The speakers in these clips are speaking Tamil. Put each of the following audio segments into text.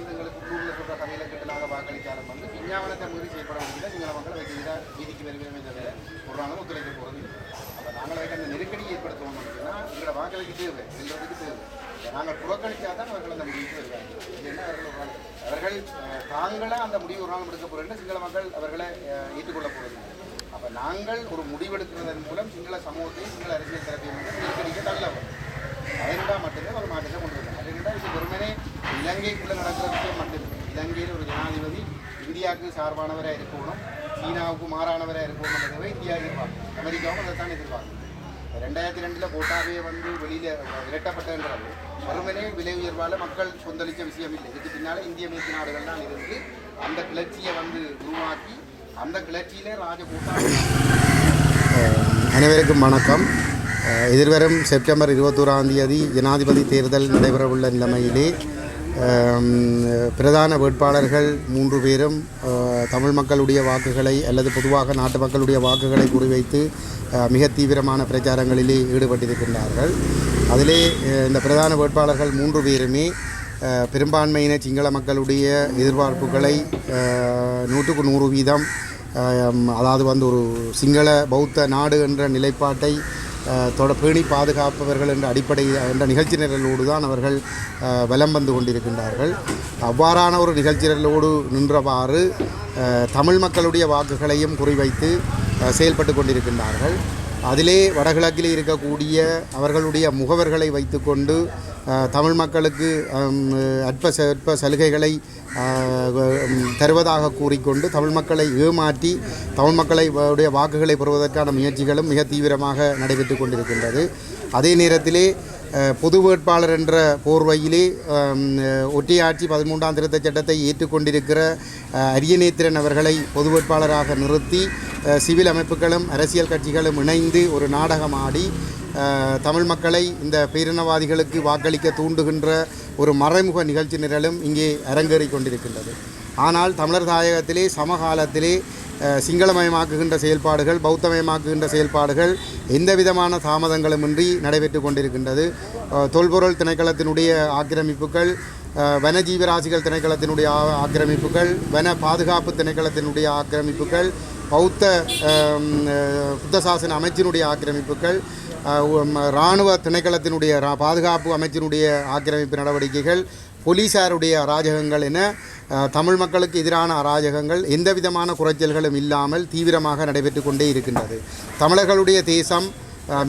வந்து எங்களுக்கு உள்ளூரில் சொல்கிற கதையில கேட்டு நாங்கள் வாக்களித்தாலும் வந்து விஞ்ஞாபனத்தை மீறி செய்யப்பட வேண்டியதில்லை சிங்கள மக்களை வைக்கிறதா வீதிக்கு வருகிறோமே தவிர சொல்கிறாங்க ஒத்துழைக்க போகிறது அப்போ நாங்கள் வைக்க அந்த நெருக்கடி ஏற்படுத்தணும் அப்படின்னா எங்களோட வாக்களிக்கு தேவை எங்களுக்கு தேவை நாங்கள் புறக்கணித்தா தான் அவர்கள் அந்த முடிவுக்கு வருவாங்க. இல்லைன்னா அவர்கள் ஒரு அவர்கள் அஹ், அந்த முடிவு ஒரு நாள் எடுக்க போகிறேன் சிங்கள மக்கள் அவர்களை ஏற்றுக்கொள்ள போகிறது அப்போ நாங்கள் ஒரு முடிவெடுக்கிறதன் மூலம் சிங்கள சமூகத்தையும் சிங்கள அரசியல் தரப்பையும் வந்து நெருக்கடிக்க தள்ளவும். அதனடா மட்டும்தான் ஒரு மாற்றத்தை கொண்டு வரும் அதனடா இது வெறுமனே இலங்கைக்குள்ள நடக்கிற விஷயம் மட்டும் இலங்கையில் ஒரு ஜனாதிபதி இந்தியாவுக்கு சார்பானவராக இருக்கணும் சீனாவுக்கு மாறானவராக இருக்கணும்ன்றதை இந்தியா எதிர்பார்க்கும். அமெரிக்காவும் அதை தான் எதிர்பார்க்கும். ரெண்டாயிரத்தி ரெண்டில் கோட்டாவே வந்து வெளியில் விரட்டப்பட்டன்றது வறுமனே விலை உயர்வால் மக்கள் கொந்தளிச்ச விஷயம் இல்லை இதுக்கு பின்னால் இந்திய மேற்கு நாடுகள் தான் இருந்து அந்த கிளர்ச்சியை வந்து உருவாக்கி அந்த கிளர்ச்சியிலே ராஜகோட்டா அனைவருக்கும் வணக்கம். எதிர்வரும் செப்டம்பர் இருபத்தோராம் தேதி ஜனாதிபதி தேர்தல் நடைபெறவுள்ள நிலைமையிலே பிரதான வேட்பாளர்கள் மூன்று பேரும் தமிழ் மக்களுடைய வாக்குகளை அல்லது பொதுவாக நாட்டு மக்களுடைய வாக்குகளை குறிவைத்து மிக தீவிரமான பிரச்சாரங்களிலே ஈடுபட்டிருக்கின்றார்கள். அதிலே இந்த பிரதான வேட்பாளர்கள் மூன்று பேருமே பெரும்பான்மையின சிங்கள மக்களுடைய எதிர்பார்ப்புகளை நூற்றுக்கு நூறு வீதம் அதாவது வந்து ஒரு சிங்கள பௌத்த நாடு என்ற நிலைப்பாட்டை தொட பேணி பாதுகாப்பவர்கள் என்ற அடிப்படை என்ற நிகழ்ச்சி நிரலோடு தான் அவர்கள் வலம் வந்து கொண்டிருக்கின்றார்கள். அவ்வாறான ஒரு நிகழ்ச்சி நிரலோடு நின்றவாறு தமிழ் மக்களுடைய வாக்குகளையும் குறிவைத்து செயல்பட்டு கொண்டிருக்கின்றார்கள். அதிலே வடகிழக்கில் இருக்கக்கூடிய அவர்களுடைய முகவர்களை வைத்துக்கொண்டு தமிழ் மக்களுக்கு அற்ப சற்ப சலுகைகளை தருவதாக கூறிக்கொண்டு தமிழ் மக்களை ஏமாற்றி தமிழ் மக்களை உடைய வாக்குகளை பெறுவதற்கான முயற்சிகளும் மிக தீவிரமாக நடைபெற்று கொண்டிருக்கின்றது. அதே நேரத்திலே பொது வேட்பாளர் என்ற போர்வையிலே ஒட்டியாட்சி ஒற்றையாட்சி பதிமூன்றாம் திருத்த சட்டத்தை ஏற்றுக்கொண்டிருக்கிற அரியநேத்திரன் அவர்களை பொது வேட்பாளராக நிறுத்தி சிவில் அமைப்புகளும் அரசியல் கட்சிகளும் இணைந்து ஒரு நாடகமாடி தமிழ் மக்களை இந்த பேரினவாதிகளுக்கு வாக்களிக்க தூண்டுகின்ற ஒரு மறைமுக நிகழ்ச்சி நிரலும் இங்கே அரங்கேறி கொண்டிருக்கின்றது. ஆனால் தமிழர் தாயகத்திலே சமகாலத்திலே சிங்களமயமாக்குகின்ற செயல்பாடுகள் பௌத்தமயமாக்குகின்ற செயல்பாடுகள் எந்த விதமான தாமதங்களுமின்றி நடைபெற்று கொண்டிருக்கின்றது. தொல்பொருள் திணைக்களத்தினுடைய ஆக்கிரமிப்புகள் வனஜீவராசிகள் திணைக்களத்தினுடைய ஆக்கிரமிப்புகள் வன பாதுகாப்பு திணைக்களத்தினுடைய ஆக்கிரமிப்புகள் பௌத்த புத்தசாசன அமைச்சினுடைய ஆக்கிரமிப்புகள் இராணுவ திணைக்களத்தினுடைய ரா- பாதுகாப்பு அமைச்சினுடைய ஆக்கிரமிப்பு நடவடிக்கைகள் போலீசாருடைய அராஜகங்கள் என தமிழ் மக்களுக்கு எதிரான அராஜகங்கள் எந்த விதமான குறைச்சல்களும் இல்லாமல் தீவிரமாக நடைபெற்று கொண்டே இருக்கின்றது. தமிழர்களுடைய தேசம்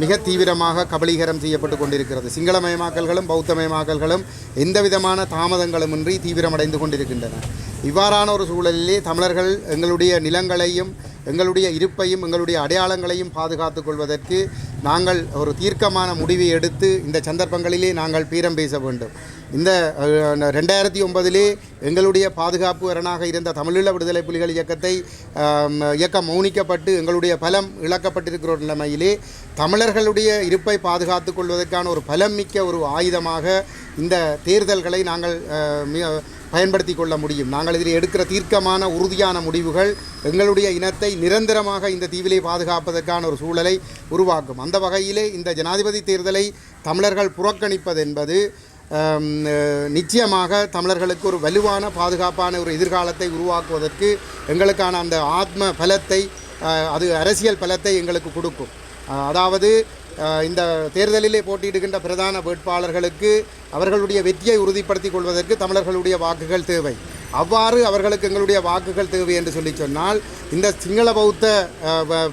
மிக தீவிரமாக கபலீகரம் செய்யப்பட்டு கொண்டிருக்கிறது. சிங்களமயமாக்கல்களும் பௌத்தமயமாக்கல்களும் எந்த விதமான தாமதங்களுமின்றி தீவிரமடைந்து கொண்டிருக்கின்றன. இவ்வாறான ஒரு சூழலிலே தமிழர்கள் எங்களுடைய நிலங்களையும் எங்களுடைய இருப்பையும் எங்களுடைய அடையாளங்களையும் பாதுகாத்துக் கொள்வதற்கு நாங்கள் ஒரு தீர்க்கமான முடிவை எடுத்து இந்த சந்தர்ப்பங்களிலே நாங்கள் பீரம் பேச வேண்டும். இந்த ரெண்டாயிரத்தி ஒன்பதிலே எங்களுடைய பாதுகாப்பு அரணாக இருந்த தமிழீழ விடுதலை புலிகள் இயக்கத்தை இயக்கம் மௌனிக்கப்பட்டு எங்களுடைய பலம் இழக்கப்பட்டிருக்கிற ஒரு நிலைமையிலே தமிழர்களுடைய இருப்பை பாதுகாத்துக் கொள்வதற்கான ஒரு பலம் மிக்க ஒரு ஆயுதமாக இந்த தேர்தல்களை நாங்கள் பயன்படுத்தி கொள்ள முடியும். நாங்கள் இதில் எடுக்கிற தீர்க்கமான உறுதியான முடிவுகள் எங்களுடைய இனத்தை நிரந்தரமாக இந்த தீவிலே பாதுகாப்பதற்கான ஒரு சூழலை உருவாக்கும். அந்த வகையிலே இந்த ஜனாதிபதி தேர்தலை தமிழர்கள் புறக்கணிப்பது என்பது நிச்சயமாக தமிழர்களுக்கு ஒரு வலுவான பாதுகாப்பான ஒரு எதிர்காலத்தை உருவாக்குவதற்கு எங்களுக்கான அந்த ஆத்ம பலத்தை அது அரசியல் பலத்தை எங்களுக்கு கொடுக்கும். அதாவது இந்த தேர்தலிலே போட்டியிடுகின்ற பிரதான வேட்பாளர்களுக்கு அவர்களுடைய வெற்றியை உறுதிப்படுத்திக் கொள்வதற்கு தமிழர்களுடைய வாக்குகள் தேவை. அவ்வாறு அவர்களுக்கு எங்களுடைய வாக்குகள் தேவை என்று சொல்லி சொன்னால் இந்த சிங்கள பௌத்த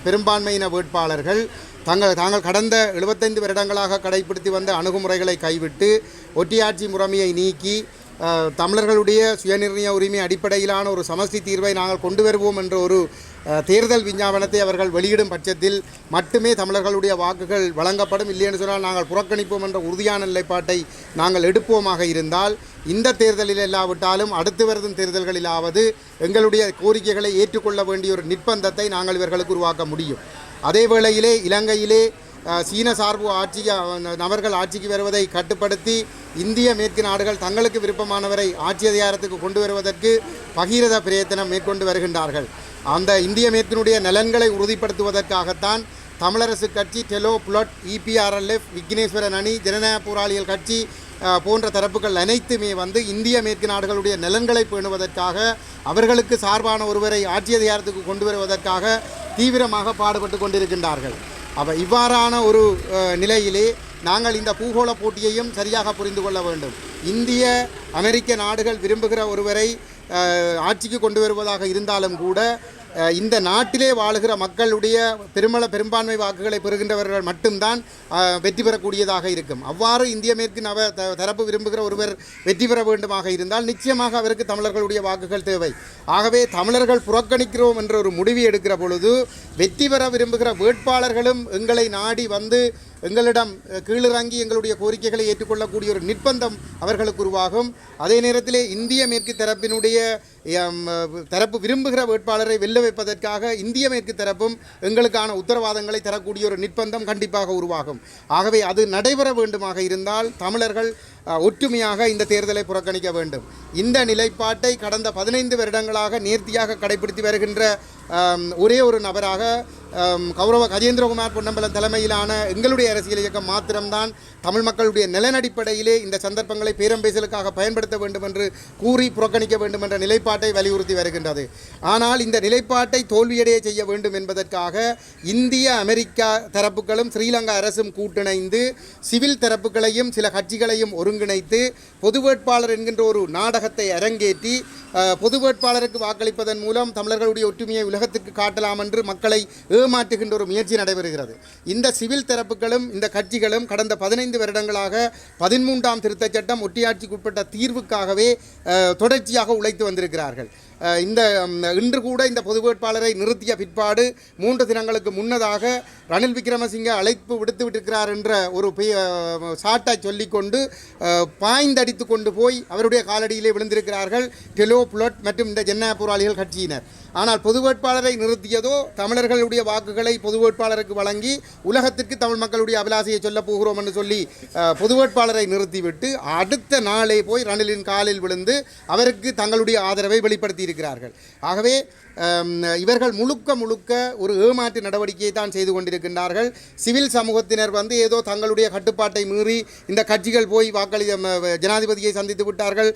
பெரும்பான்மையின வேட்பாளர்கள் தங்கள் தாங்கள் கடந்த 75 வருடங்களாக கடைபிடித்து வந்த அணுகுமுறைகளை கைவிட்டு ஒட்டியாட்சி முறைமையை நீக்கி தமிழர்களுடைய சுயநிர்ணய உரிமை அடிப்படையிலான ஒரு சமஸ்தி தீர்வை நாங்கள் கொண்டு வருவோம் என்ற ஒரு தேர்தல் விஞ்ஞாபனத்தை அவர்கள் வெளியிடும் பட்சத்தில் மட்டுமே தமிழர்களுடைய வாக்குகள் வழங்கப்படும். இல்லைன்னு சொன்னால் நாங்கள் புறக்கணிப்போம் என்ற உறுதியான நிலைப்பாட்டை நாங்கள் எடுப்போமாக இருந்தால் இந்த தேர்தலில் இல்லாவிட்டாலும் அடுத்து வரும் தேர்தல்களிலாவது எங்களுடைய கோரிக்கைகளை ஏற்றுக்கொள்ள வேண்டிய ஒரு நிர்பந்தத்தை நாங்கள் இவர்களுக்கு உருவாக்க முடியும். அதே வேளையிலே இலங்கையிலே சீன சார்பு ஆட்சி நபர்கள் ஆட்சிக்கு வருவதை கட்டுப்படுத்தி இந்திய மேற்கு நாடுகள் தங்களுக்கு விருப்பமானவரை ஆட்சி அதிகாரத்துக்கு கொண்டு வருவதற்கு பகீரத பிரயத்தனம் மேற்கொண்டு வருகின்றார்கள். அந்த இந்திய மேற்கினுடைய நலன்களை உறுதிப்படுத்துவதற்காகத்தான் தமிழரசு கட்சி டெலோ புலட் இபிஆர்எல்எஃப் விக்னேஸ்வரன் அணி ஜனநாயக போராளிகள் கட்சி போன்ற தரப்புகள் அனைத்துமே வந்து இந்திய மேற்கு நாடுகளுடைய நலன்களை பேணுவதற்காக அவர்களுக்கு சார்பான ஒருவரை ஆட்சி அதிகாரத்துக்கு கொண்டு வருவதற்காக தீவிரமாக பாடுபட்டு கொண்டிருக்கின்றார்கள். அப்போ இவ்வாறான ஒரு நிலையிலே நாங்கள் இந்த பூகோள போட்டியையும் சரியாக புரிந்து கொள்ள வேண்டும். இந்திய அமெரிக்க நாடுகள் விரும்புகிற ஒருவரை ஆட்சிக்கு கொண்டு வருவதாக இருந்தாலும் கூட இந்த நாட்டிலே வாழுகிற மக்களுடைய பெருமள பெரும்பான்மை வாக்குகளை பெறுகின்றவர்கள் மட்டும்தான் வெற்றி பெறக்கூடியதாக இருக்கும். அவ்வாறு இந்திய மேற்கு நவ தரப்பு விரும்புகிற ஒருவர் வெற்றி பெற வேண்டுமாக இருந்தால் நிச்சயமாக அவருக்கு தமிழர்களுடைய வாக்குகள் தேவை. ஆகவே தமிழர்கள் புறக்கணிக்கிறோம் என்ற ஒரு முடிவு எடுக்கிற பொழுது வெற்றி பெற விரும்புகிற வேட்பாளர்களும் எங்களை நாடி வந்து எங்களிடம் கீழிறங்கி எங்களுடைய கோரிக்கைகளை ஏற்றுக்கொள்ளக்கூடிய ஒரு நிர்பந்தம் அவர்களுக்கு உருவாகும். அதே நேரத்திலே இந்திய மேற்கு தரப்பினுடைய தரப்பு விரும்புகிற வேட்பாளரை வெல்ல வைப்பதற்காக இந்திய மேற்கு தரப்பும் எங்களுக்கான உத்தரவாதங்களை தரக்கூடிய ஒரு நிர்பந்தம் கண்டிப்பாக உருவாகும். ஆகவே அது நடைபெற வேண்டுமாக இருந்தால் தமிழர்கள் ஒற்றுமையாக இந்த தேர்தலை புறக்கணிக்க வேண்டும். இந்த நிலைப்பாட்டை கடந்த பதினைந்து வருடங்களாக நேர்த்தியாக கடைபிடித்து வருகின்ற ஒரே ஒரு நபராக கௌரவ கஜேந்திரகுமார் பொன்னம்பலம் தலைமையிலான எங்களுடைய அரசியல் இயக்கம் மாத்திரம்தான் தமிழ் மக்களுடைய நிலநடிப்படையிலே இந்த சந்தர்ப்பங்களை பேரம்பேசலுக்காக பயன்படுத்த வேண்டும் என்று கூறி புறக்கணிக்க வேண்டும் என்ற நிலைப்பாட்டை வலியுறுத்தி வருகின்றது. ஆனால் இந்த நிலைப்பாட்டை தோல்வியடைய செய்ய வேண்டும் என்பதற்காக இந்திய அமெரிக்கா தரப்புகளும் ஸ்ரீலங்கா அரசும் கூட்டிணைந்து சிவில் தரப்புகளையும் சில கட்சிகளையும் ஒருங்கிணைத்து பொது வேட்பாளர் என்கின்ற ஒரு நாடகத்தை அரங்கேற்றி பொது வேட்பாளருக்கு வாக்களிப்பதன் மூலம் தமிழர்களுடைய ஒற்றுமையை உலகத்திற்கு காட்டலாம் என்று மக்களை ஏமாற்றுகின்ற ஒரு முயற்சி நடைபெறுகிறது. இந்த சிவில் தரப்புகளும் இந்த கட்சிகளும் கடந்த பதினைந்து வருடங்களாக பதிமூன்றாம் திருத்தச் சட்டம் ஒட்டியாட்சிக்குட்பட்ட தீர்வுக்காகவே தொடர்ச்சியாக உழைத்து வந்திருக்கிறார்கள். இந்த இன்று கூட இந்த பொது வேட்பாளரை நிறுத்திய பிற்பாடு மூன்று தினங்களுக்கு முன்னதாக ரணில் விக்ரமசிங்க அழைப்பு விடுத்து விட்டிருக்கிறார் என்ற ஒரு சாட்டை சொல்லிக்கொண்டு பாய்ந்தடித்து கொண்டு போய் அவருடைய காலடியிலே விழுந்திருக்கிறார்கள் டெலோ புலட் மற்றும் இந்த ஜென்னா போராளிகள் கட்சியினர். ஆனால் பொது வேட்பாளரை நிறுத்தியதோ தமிழர்களுடைய வாக்குகளை பொது வேட்பாளருக்கு வழங்கி உலகத்திற்கு தமிழ் மக்களுடைய அபிலாசையை சொல்ல போகிறோம் என்று சொல்லி பொது வேட்பாளரை நிறுத்திவிட்டு அடுத்த நாளே போய் ரணிலின் காலில் விழுந்து அவருக்கு தங்களுடைய ஆதரவை வெளிப்படுத்தி இருக்கிறார்கள் ஆகவே இவர்கள் முழுக்க முழுக்க ஒரு ஏமாற்று நடவடிக்கையை தான் செய்து கொண்டிருக்கின்றார்கள். சிவில் சமூகத்தினர் வந்து ஏதோ தங்களுடைய கட்டுப்பாட்டை மீறி இந்த கட்சிகள் போய் வாக்களி ஜனாதிபதியை சந்தித்து விட்டார்கள்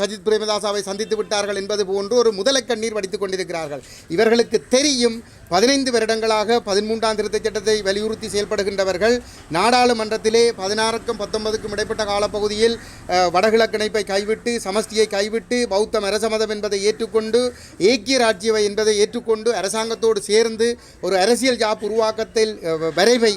சஜித் பிரேமதாசாவை சந்தித்து விட்டார்கள் என்பது போன்று ஒரு முதலை கண்ணீர் வடித்துக் கொண்டிருக்கிறார்கள். இவர்களுக்கு தெரியும் பதினைந்து வருடங்களாக பதிமூன்றாம் திருத்தச் சட்டத்தை வலியுறுத்தி செயல்படுகின்றவர்கள். நாடாளுமன்றத்திலே பதினாறுக்கும் பத்தொன்பதுக்கும் இடைப்பட்ட காலப்பகுதியில் வடகிழக்கிணைப்பை வடகிழக்கு இணைப்பை கைவிட்டு சமஷ்டியை கைவிட்டு பௌத்த மரசமதம் என்பதை ஏற்றுக்கொண்டு ஏக்கிய ராஜ்யவை என்பதை ஏற்றுக்கொண்டு அரசாங்கத்தோடு சேர்ந்து ஒரு அரசியல் ஜாப் உருவாக்கத்தில் வரைவை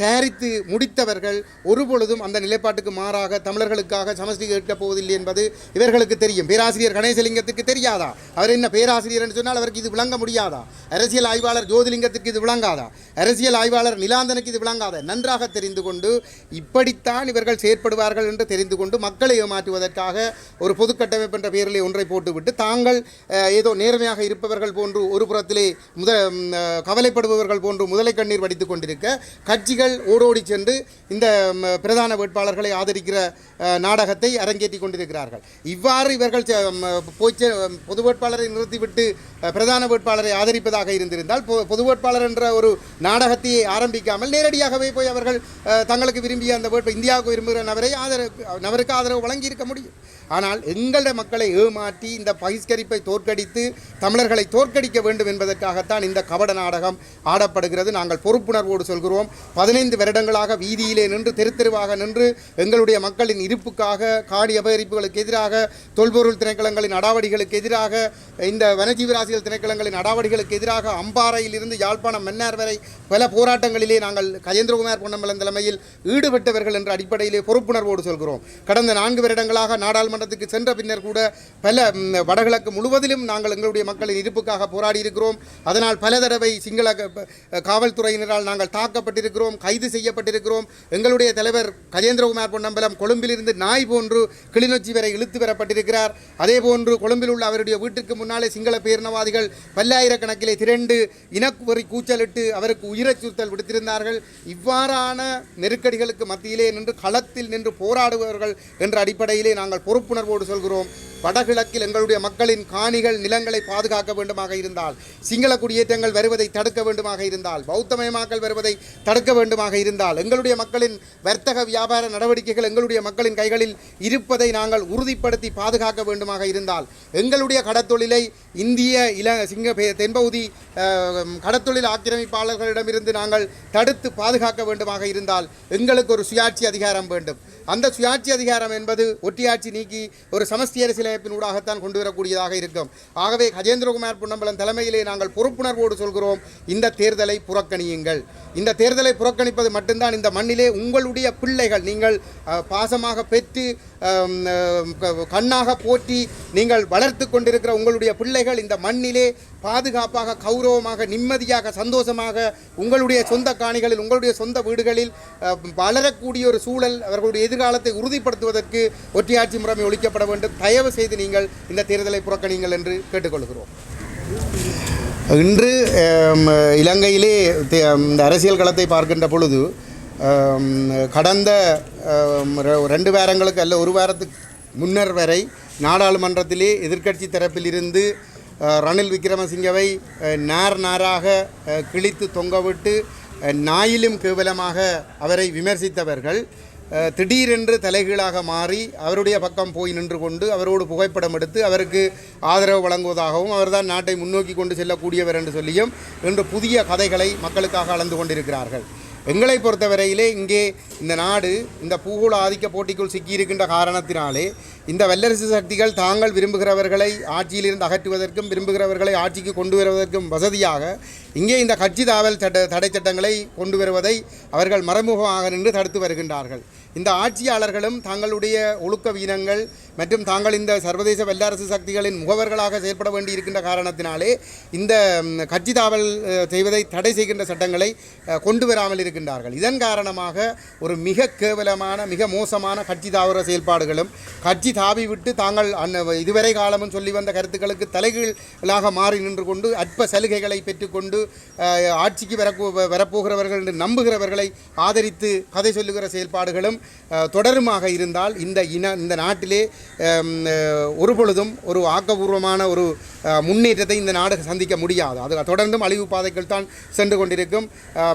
தயாரித்து முடித்தவர்கள் ஒருபொழுதும் அந்த நிலைப்பாட்டுக்கு மாறாக தமிழர்களுக்காக சமஸ்டி கேட்கப் போவதில்லை என்பது இவர்களுக்கு தெரியும். பேராசிரியர் கணேசலிங்கத்துக்கு தெரியாதா? அவர் என்ன பேராசிரியர் என்று சொன்னால் அவருக்கு இது விளங்க முடியாதா? அரசியல் ஆய்வாளர் ஜோதிலிங்கத்துக்கு இது விளங்காதா? அரசியல் ஆய்வாளர் நிலாந்தனுக்கு இது விளங்காத? நன்றாக தெரிந்து கொண்டு இப்படித்தான் இவர்கள் செயற்படுவார்கள் என்று தெரிந்து கொண்டு மக்களை ஏமாற்றுவதற்காக ஒரு பொது கட்டமைப்பு என்ற பெயரில் ஒன்றை போட்டுவிட்டு தாங்கள் ஏதோ நேர்மையாக இருப்பவர்கள் போன்று ஒரு புறத்திலே முத கவலைப்படுபவர்கள் போன்று முதலை கண்ணீர் வடித்து கொண்டிருக்க கட்சிகள் ஓடோடி சென்று இந்த பிரதான வேட்பாளர்களை ஆதரிக்கிற நாடகத்தை அரங்கேற்றி கொண்டிருக்கிறார்கள். இவ்வாறு இவர்கள் போய்ச்ச போய் பொது வேட்பாளரை நிறுத்திவிட்டு பிரதான வேட்பாளரை ஆதரிப்பதாக இருந்திருந்தால் பொ- பொது வேட்பாளர் என்ற ஒரு நாடகத்தையே ஆரம்பிக்காமல் நேரடியாகவே போய் அவர்கள் தங்களுக்கு விரும்பிய அந்த வேட்பு இந்தியாவுக்கு விரும்புகிற நபரை ஆதரவு நபருக்கு ஆதரவு வழங்கி இருக்க முடியும். ஆனால் எங்கள மக்களை ஏமாற்றி இந்த பகிஷ்கரிப்பை தோற்கடித்து தமிழர்களை தோற்கடிக்க வேண்டும் என்பதற்காகத்தான் இந்த கபட நாடகம் ஆடப்படுகிறது. நாங்கள் பொறுப்புணர்வோடு சொல்கிறோம் பதினைந்து வருடங்களாக வீதியிலே நின்று தெரு தெருவாக நின்று எங்களுடைய மக்களின் இருப்புக்காக காணி அபகரிப்புகளுக்கு எதிராக தொல்பொருள் திணைக்களங்களின் அடாவடிகளுக்கு எதிராக இந்த வனஜீவராசிகள் திணைக்களங்களின் அடாவடிகளுக்கு எதிராக அம்பாறையில் இருந்து யாழ்ப்பாணம் மன்னார் வரை பல போராட்டங்களிலே நாங்கள் கஜேந்திரகுமார் பொன்னம்பலம் தலைமையில் ஈடுபட்டவர்கள் என்ற அடிப்படையிலே பொறுப்புணர்வோடு சொல்கிறோம். கடந்த நான்கு வருடங்களாக நாடாளுமன்ற நாடாளுமன்றத்துக்கு சென்ற பின்னர் கூட பல வடகிழக்கு முழுவதிலும் நாங்கள் எங்களுடைய மக்களின் இருப்புக்காக போராடி இருக்கிறோம் அதனால் பல தடவை சிங்கள காவல்துறையினரால் நாங்கள் தாக்கப்பட்டிருக்கிறோம் கைது செய்யப்பட்டிருக்கிறோம். எங்களுடைய தலைவர் கஜேந்திரகுமார் பொன்னம்பலம் கொழும்பிலிருந்து நாய் போன்று கிளிநொச்சி வரை இழுத்து வரப்பட்டிருக்கிறார். அதே போன்று கொழும்பில் உள்ள அவருடைய வீட்டுக்கு முன்னாலே சிங்கள பேரினவாதிகள் பல்லாயிரக்கணக்கிலே திரண்டு இனக்குவரி கூச்சலிட்டு அவருக்கு உயிரச்சுறுத்தல் விடுத்திருந்தார்கள். இவ்வாறான நெருக்கடிகளுக்கு மத்தியிலே நின்று களத்தில் நின்று போராடுபவர்கள் என்ற அடிப்படையிலே நாங்கள் பொறுப்பு பொறுப்புணர்வோடு சொல்கிறோம். வடகிழக்கில் எங்களுடைய மக்களின் காணிகள் நிலங்களை பாதுகாக்க வேண்டுமாக இருந்தால் சிங்கள குடியேற்றங்கள் வருவதை தடுக்க வேண்டுமாக இருந்தால் பௌத்தமயமாக்கல் வருவதை தடுக்க வேண்டுமாக இருந்தால் எங்களுடைய மக்களின் வர்த்தக வியாபார நடவடிக்கைகள் எங்களுடைய மக்களின் கைகளில் இருப்பதை நாங்கள் உறுதிப்படுத்தி பாதுகாக்க வேண்டுமாக இருந்தால் எங்களுடைய கடத்தொழிலை இந்திய இல சிங்க தென்பகுதி கடத்தொழில் ஆக்கிரமிப்பாளர்களிடமிருந்து நாங்கள் தடுத்து பாதுகாக்க வேண்டுமாக இருந்தால் எங்களுக்கு ஒரு சுயாட்சி அதிகாரம் வேண்டும். அந்த சுயாட்சி அதிகாரம் என்பது ஒட்டியாட்சி நீக்கி ஒரு சமஸ்தி அரசியலமைப்பின் ஊடாகத்தான் கொண்டு வரக்கூடியதாக இருக்கும். ஆகவே கஜேந்திரகுமார் பொன்னம்பலம் தலைமையிலே நாங்கள் பொறுப்புணர்வோடு சொல்கிறோம் இந்த தேர்தலை புறக்கணியுங்கள். இந்த தேர்தலை புறக்கணிப்பது மட்டும்தான் இந்த மண்ணிலே உங்களுடைய பிள்ளைகள் நீங்கள் பாசமாக பெற்று க- கண்ணாக போற்றி நீங்கள் வளர்த்து கொண்டிருக்கிற உங்களுடைய பிள்ளைகள் இந்த மண்ணிலே பாதுகாப்பாக கௌரவமாக நிம்மதியாக சந்தோஷமாக உங்களுடைய சொந்த காணிகளில் உங்களுடைய சொந்த வீடுகளில் வளரக்கூடிய ஒரு சூழல் அவர்களுடைய எதிர் எதிர்காலத்தை உறுதிப்படுத்துவதற்கு ஒற்றையாட்சி முறைமை ஒழிக்கப்பட வேண்டும். தயவு செய்து நீங்கள் இந்த தேர்தலை புறக்கணிங்கள் என்று கேட்டுக்கொள்கிறோம். இன்று இலங்கையிலே இந்த அரசியல் களத்தை பார்க்கின்ற பொழுது கடந்த ரெண்டு வாரங்களுக்கு அல்ல ஒரு வாரத்துக்கு முன்னர் வரை நாடாளுமன்றத்திலே எதிர்க்கட்சி தரப்பிலிருந்து இருந்து ரணில் விக்ரமசிங்கவை நார் நாராக கிழித்து தொங்கவிட்டு நாயிலும் கேவலமாக அவரை விமர்சித்தவர்கள் திடீரென்று தலைகீழாக மாறி அவருடைய பக்கம் போய் நின்று கொண்டு அவரோடு புகைப்படம் எடுத்து அவருக்கு ஆதரவு வழங்குவதாகவும் அவர்தான் நாட்டை முன்னோக்கி கொண்டு செல்லக்கூடியவர் என்று சொல்லியும் இன்று புதிய கதைகளை மக்களுக்காக அளந்து கொண்டிருக்கிறார்கள். எங்களை பொறுத்தவரையிலே இங்கே இந்த நாடு இந்த பூகோள ஆதிக்க போட்டிக்குள் சிக்கியிருக்கின்ற காரணத்தினாலே இந்த வல்லரசு சக்திகள் தாங்கள் விரும்புகிறவர்களை ஆட்சியிலிருந்து அகற்றுவதற்கும் விரும்புகிறவர்களை ஆட்சிக்கு கொண்டு வருவதற்கும் வசதியாக இங்கே இந்த கட்சி தாவல் சட்ட தடை சட்டங்களை கொண்டு வருவதை அவர்கள் மறைமுகமாக நின்று தடுத்து வருகின்றார்கள். இந்த ஆட்சியாளர்களும் தங்களுடைய ஒழுக்க வீனங்கள் மற்றும் தாங்கள் இந்த சர்வதேச வல்லரசு சக்திகளின் முகவர்களாக செயல்பட வேண்டி இருக்கின்ற காரணத்தினாலே இந்த கட்சி தாவல் செய்வதை தடை செய்கின்ற சட்டங்களை கொண்டு வராமல் இருக்கின்றார்கள். இதன் காரணமாக ஒரு மிக கேவலமான மிக மோசமான கட்சி தாவர செயல்பாடுகளும் கட்சி தாவி விட்டு தாங்கள் அன்ன இதுவரை காலமும் சொல்லி வந்த கருத்துக்களுக்கு தலைகீழாக மாறி நின்று கொண்டு அற்ப சலுகைகளை பெற்றுக்கொண்டு ஆட்சிக்கு வரப்போ வரப்போகிறவர்கள் என்று நம்புகிறவர்களை ஆதரித்து கதை சொல்லுகிற செயல்பாடுகளும் தொடருமாக இருந்தால் இந்த இன இந்த நாட்டிலே ஒருபொழுதும் ஒரு பொழுதும் ஒரு ஆக்கபூர்வமான ஒரு முன்னேற்றத்தை இந்த நாடு சந்திக்க முடியாது. அது தொடர்ந்தும் அழிவு பாதைகள் தான் சென்று கொண்டிருக்கும்.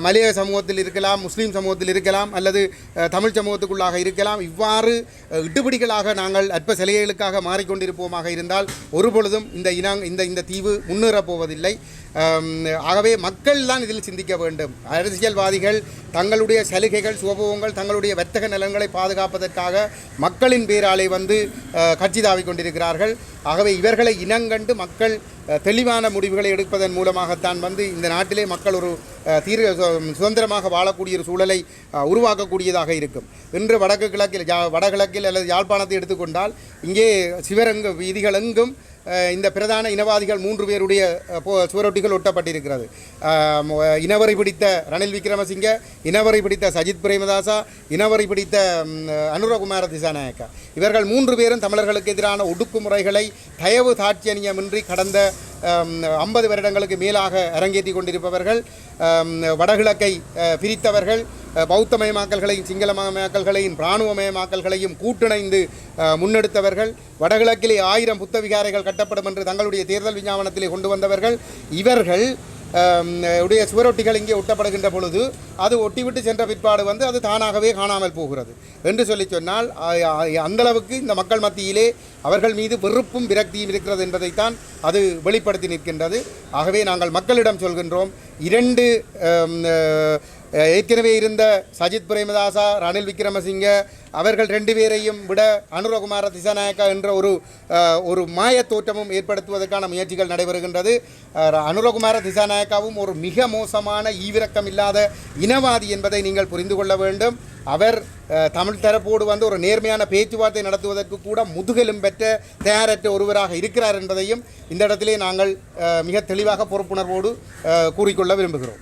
மலைய சமூகத்தில் இருக்கலாம் முஸ்லீம் சமூகத்தில் இருக்கலாம் அல்லது தமிழ் சமூகத்துக்குள்ளாக இருக்கலாம். இவ்வாறு அஹ், நாங்கள் நாங்கள் அற்ப சிலைகளுக்காக மாறிக்கொண்டிருப்போமாக இருந்தால் ஒருபொழுதும் இந்த இனாங் இந்த இந்த தீவு முன்னேறப் போவதில்லை. ஆகவே மக்கள் தான் இதில் சிந்திக்க வேண்டும். அரசியல்வாதிகள் தங்களுடைய சலுகைகள் சுபபோகங்கள் தங்களுடைய வர்த்தக நலன்களை பாதுகாப்பதற்காக மக்களின் பேராலே வந்து கட்சி தாவிக் கொண்டிருக்கிறார்கள். ஆகவே இவர்களை இனங்கண்டு மக்கள் தெளிவான முடிவுகளை எடுப்பதன் மூலமாகத்தான் வந்து இந்த நாட்டிலே மக்கள் ஒரு தீர் சு- சுதந்திரமாக வாழக்கூடிய ஒரு சூழலை உருவாக்கக்கூடியதாக இருக்கும். இன்று வடக்கு கிழக்கில் வடகிழக்கில் அல்லது யாழ்ப்பாணத்தை எடுத்துக்கொண்டால் இங்கே சிவரங்க வீதிகள் எங்கும் இந்த பிரதான இனவாதிகள் மூன்று பேருடைய போ- சுவரொட்டிகள் ஒட்டப்பட்டிருக்கிறது. இனவரை பிடித்த ரணில் விக்ரமசிங்க இனவரை பிடித்த சஜித் பிரேமதாசா இனவரை பிடித்த அனுரகுமார திசாநாயக்கா. இவர்கள் மூன்று பேரும் தமிழர்களுக்கு எதிரான ஒடுக்குமுறைகளை தயவு தாட்சியனியமின்றி கடந்த ஐம்பது வருடங்களுக்கு மேலாக அரங்கேற்றி கொண்டிருப்பவர்கள் வடகிழக்கை பிரித்தவர்கள் பௌத்தமயமாக்கல்களையும் சிங்களமயமாக்கல்களையும் இராணுவமயமாக்கல்களையும் கூட்டிணைந்து முன்னெடுத்தவர்கள் வடகிழக்கிலே ஆயிரம் புத்த விகாரைகள் கட்டப்படும் என்று தங்களுடைய தேர்தல் விஞ்ஞாபனத்திலே கொண்டு வந்தவர்கள் இவர்கள் உடைய சுவரொட்டிகள் இங்கே ஒட்டப்படுகின்ற பொழுது அது ஒட்டிவிட்டு சென்ற பிற்பாடு வந்து அது தானாகவே காணாமல் போகிறது. என்று சொல்லி சொன்னால் அந்தளவுக்கு அந்த அளவுக்கு இந்த மக்கள் மத்தியிலே அவர்கள் மீது வெறுப்பும் விரக்தியும் இருக்கிறது என்பதைத்தான் அது வெளிப்படுத்தி நிற்கின்றது. ஆகவே நாங்கள் மக்களிடம் சொல்கின்றோம் இரண்டு ஏற்கனவே இருந்த சஜித் பிரேமதாசா ரணில் விக்ரமசிங்க அவர்கள் ரெண்டு பேரையும் விட அனுரகுமார திசாநாயக்கா என்ற ஒரு ஒரு மாயத் தோற்றமும் ஏற்படுத்துவதற்கான முயற்சிகள் நடைபெறுகின்றது. அனுரகுமார திசாநாயக்காவும் ஒரு மிக மோசமான ஈவிரக்கம் இல்லாத இனவாதி என்பதை நீங்கள் புரிந்து கொள்ள வேண்டும். அவர் தமிழ் தரப்போடு வந்து ஒரு நேர்மையான பேச்சுவார்த்தை நடத்துவதற்கு கூட முதுகெலும் பெற்ற தயாரற்ற ஒருவராக இருக்கிறார் என்பதையும் இந்த இடத்திலே நாங்கள் மிக தெளிவாக பொறுப்புணர்வோடு கூறிக்கொள்ள விரும்புகிறோம்.